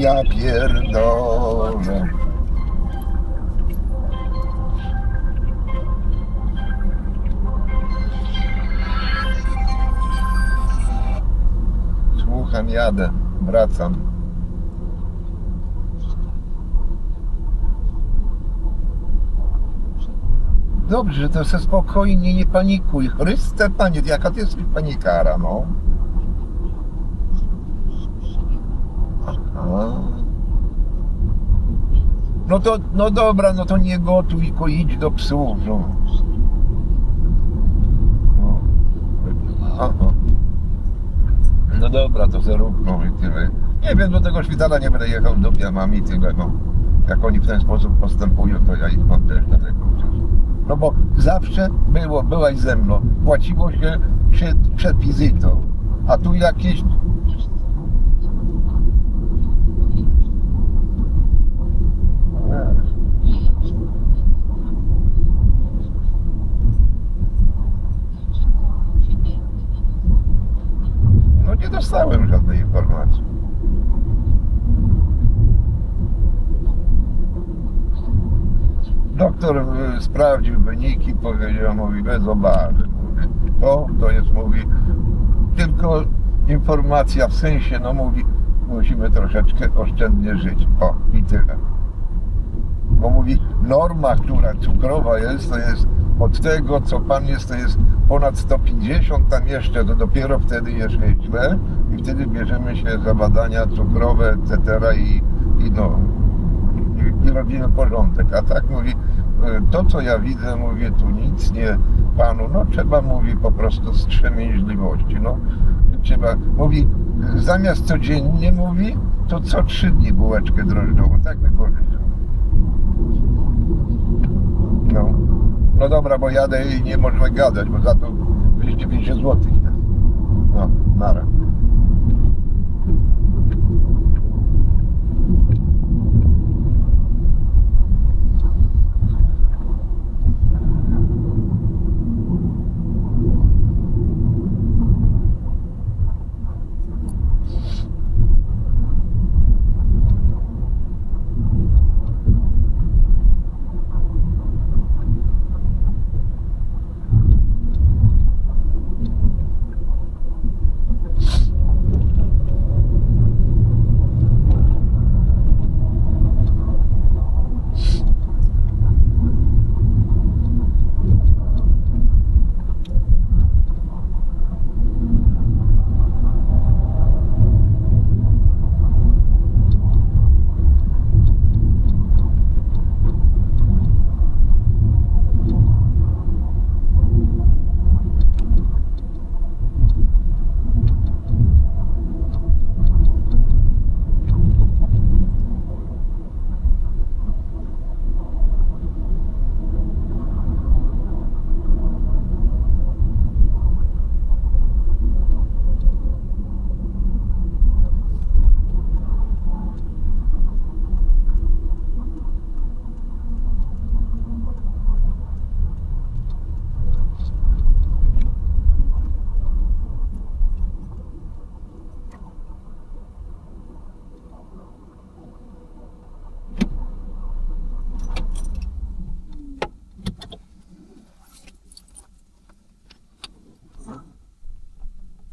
ja pierdolę. Słucham, jadę, wracam. Dobrze, to se spokojnie, nie panikuj. Chryste, panie, jaka ty jesteś panikara, no. Aha. No to, no dobra, no to nie gotuj, tylko idź do psów, no. no. No dobra, to zerób, no i tyle. Nie wiem, do tego szpitala nie będę jechał, do mam i tyle, no. Jak oni w ten sposób postępują, to ja ich mam też daleko. No bo zawsze było, byłaś ze mną, płaciło się przed, przed wizytą, a tu jakieś... No nie dostałem żadnej informacji. Doktor y, sprawdził wyniki, powiedział, mówi bez obawy. Mówi, to, to jest, mówi, tylko informacja w sensie, no mówi, musimy troszeczkę oszczędnie żyć. O, i tyle. Bo mówi, norma, która cukrowa jest, to jest od tego, co pan jest, to jest ponad 150, tam jeszcze, to dopiero wtedy jest źle i wtedy bierzemy się za badania cukrowe, etc. i, i no, i, i robimy porządek. A tak mówi, e, to co ja widzę, mówię, tu nic nie panu, no trzeba, mówi, po prostu wstrzemięźliwości, no. Trzeba, mówi, zamiast codziennie, mówi, to co trzy dni bułeczkę drożdżową, tak by powiedział. No. No dobra, bo jadę i nie możemy gadać, bo za to 250 zł. No, nara.